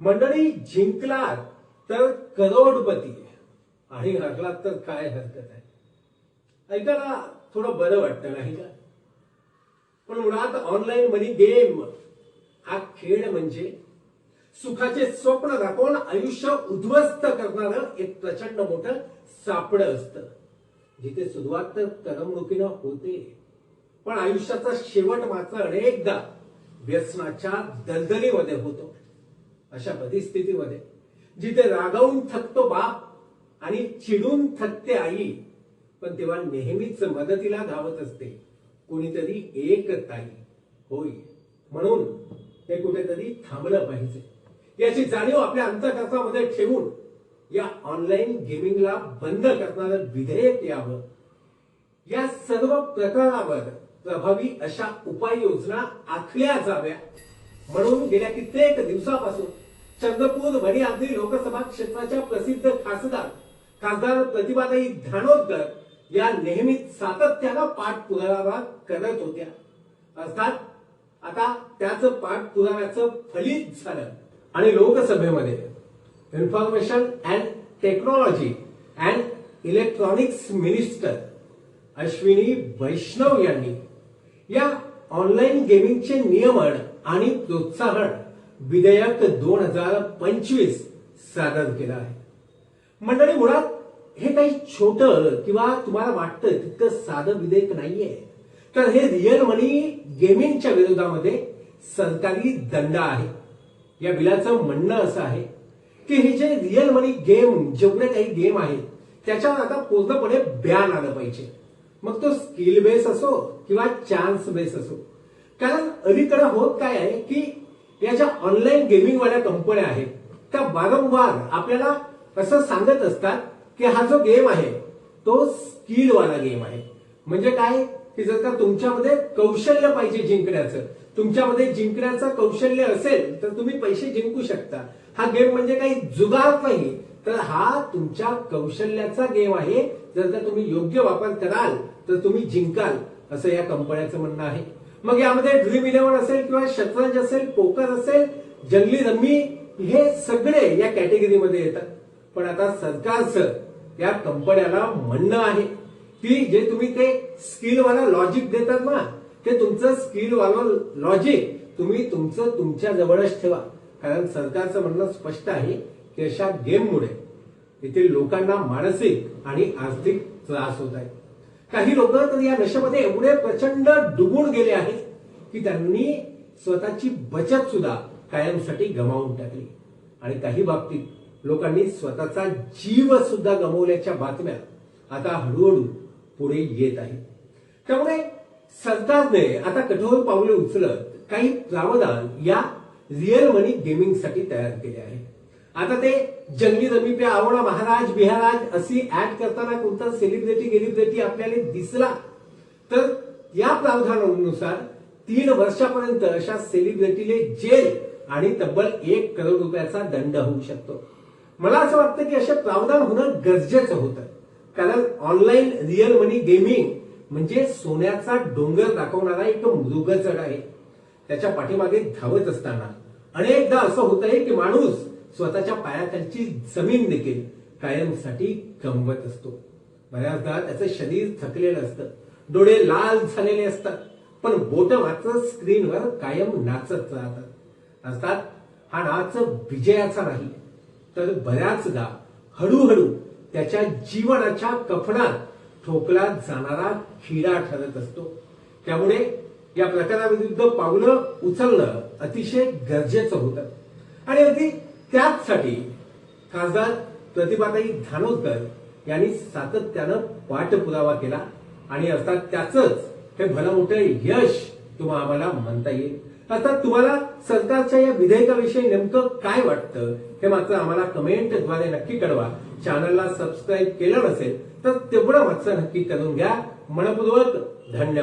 मंडळी जिंकला तर करोडपती आणि हरला तर काय हरकत आहे? ऐकायला थोडं बरं वाटतं नाही का? पण मुळात ऑनलाईन मनी गेम हा खेळ म्हणजे सुखाचे स्वप्न दाखवून आयुष्य उद्ध्वस्त करणारं एक प्रचंड मोठं सापड असतं. जिथे सुरुवात तर करमणुकीनं होते पण आयुष्याचा शेवट मात्र अनेकदा व्यसनाच्या दलदलीमध्ये होतो. अशा परिस्थितीमध्ये जिथे रागावून थकतो बाप आणि चिडून थकते आई पण तेव्हा नेहमीच मदतीला धावत असते. कोणीतरी एक ताई होय म्हणून हे कुठेतरी थांबलं पाहिजे. याची जाणीव आपल्या अंतकर्थामध्ये ठेवून या ऑनलाईन गेमिंगला बंद करणारं विधेयक यावं. या सर्व प्रकारावर प्रभावी अशा उपाययोजना आखल्या जाव्या म्हणून गेल्या कित्येक दिवसापासून चंद्रपूर वणी आदी लोकसभा क्षेत्राच्या प्रसिद्ध खासदार खासदार प्रतिभाताई धानोदकर या नेहमीच सातत्यानं पाठपुरावा करत होत्या. अर्थात आता त्याच पाठपुराव्याचं फलित झालं. आणि लोकसभेमध्ये information and technology and electronics minister Ashwini Vaishnaw यांनी या ऑनलाईन गेमिंगचे नियमन आणि प्रोत्साहन विधेयक दोन हजार पंचवीस सादर केलं आहे. मंडळी मुळात हे काही छोट किंवा तुम्हाला वाटतं तितकं साधं विधेयक नाहीये. तर हे रिअल मनी गेमिंगच्या विरोधामध्ये सरकारी दंड आहे. या बिलाचं म्हणणं असं आहे की हे जे रिअल मनी गेम जेवढे काही गेम आहेत त्याच्यावर आता पूर्णपणे बॅन आलं पाहिजे. मग तो स्किल बेस असो किंवा चान्स बेस असो. कारण अलीकडे होत काय आहे की या ज्या ऑनलाईन गेमिंगवाल्या कंपन्या आहेत त्या वारंवार आपल्याला असं सांगत असतात की हा जो गेम आहे तो स्किलवाला गेम आहे. म्हणजे काय? की जर का तुमच्यामध्ये कौशल्य पाहिजे जिंकण्याचं तुमच्यामध्ये जिंकण्याचं कौशल्य असेल तर तुम्ही पैसे जिंकू शकता. हा गेम म्हणजे काही जुगार नाही तर हा तुमच्या कौशल्याचा गेम आहे. जर का तुम्ही योग्य वापर कराल तर तुम्ही जिंकाल असं या कंपन्याचं म्हणणं आहे. मग यामध्ये ड्रीम इलेव्हन असेल किंवा शतरंज असेल पोकर असेल जंगली रम्मी हे सगळे या कॅटेगरीमध्ये येतात. पण आता सरकारचं या कंपन्याला म्हणणं आहे की जे तुम्ही ते स्किलवाला लॉजिक देतात ना ते तुमचं स्किलवालं लॉजिक तुम्ही तुमचं तुमच्या जवळच ठेवा. कारण सरकारचं म्हणणं स्पष्ट आहे की अशा गेममुळे येथील लोकांना मानसिक आणि आर्थिक त्रास होत आहे. काही लोक तर या नशेमध्ये एवढे प्रचंड डुबून गेले आहेत की त्यांनी स्वतःची बचत सुद्धा कायमसाठी गमावून टाकली. आणि काही बाबतीत लोकांनी स्वतःचा जीव सुद्धा गमावल्याच्या बातम्या आता हळूहळू पुढे येत आहेत. त्यामुळे सरकारने आता कठोर पावले उचलत काही प्रावधान या रिअल मनी गेमिंगसाठी तयार केले आहे आता ते जंगली जमी पे आवडा महाराज बिहाराज अशी ऍड करताना कोणता सेलिब्रिटी गेलिब्रिटी आपल्याला दिसला? तर या प्रावधानानुसार तीन वर्षापर्यंत अशा सेलिब्रिटीले जेल आणि तब्बल एक करोड रुपयाचा दंड होऊ शकतो. मला असं वाटतं की असे प्रावधान होणं गरजेचं होतं. कारण ऑनलाईन रिअल मनी गेमिंग म्हणजे सोन्याचा डोंगर दाखवणारा एक मृगचड आहे. त्याच्या पाठीमागे धावत असताना अनेकदा असं होत आहे की माणूस स्वतःच्या पायाखालची जमीन देखील कायमसाठी गमवत असतो. बऱ्याचदा त्याचं शरीर थकलेलं असतं. डोळे लाल झालेले असतात. पण बोट मात्र स्क्रीनवर कायम नाचत राहतात. अर्थात हा नाच विजयाचा नाही. तर बऱ्याचदा हळूहळू त्याच्या जीवनाच्या कफनात ठोकला जाणारा खिडा ठरत असतो. त्यामुळे या प्रकाराविरुद्ध पावलं उचलणं अतिशय गरजेचं होतं. आणि अगदी त्याचसाठी खासदार प्रतिभाताई धानोरकर यांनी सातत्यानं पाठपुरावा केला. आणि अर्थात त्याचंच हे भलं मोठं यश तुम्हाला आम्हाला म्हणता येईल. अर्थात तुम्हाला सरकारच्या या विधेयकाविषयी नेमकं काय वाटतं हे मात्र आम्हाला कमेंटद्वारे नक्की कळवा. चॅनलला सबस्क्राईब केलं नसेल तर तेवढं मात्र नक्की करून घ्या. मनपूर्वक धन्यवाद.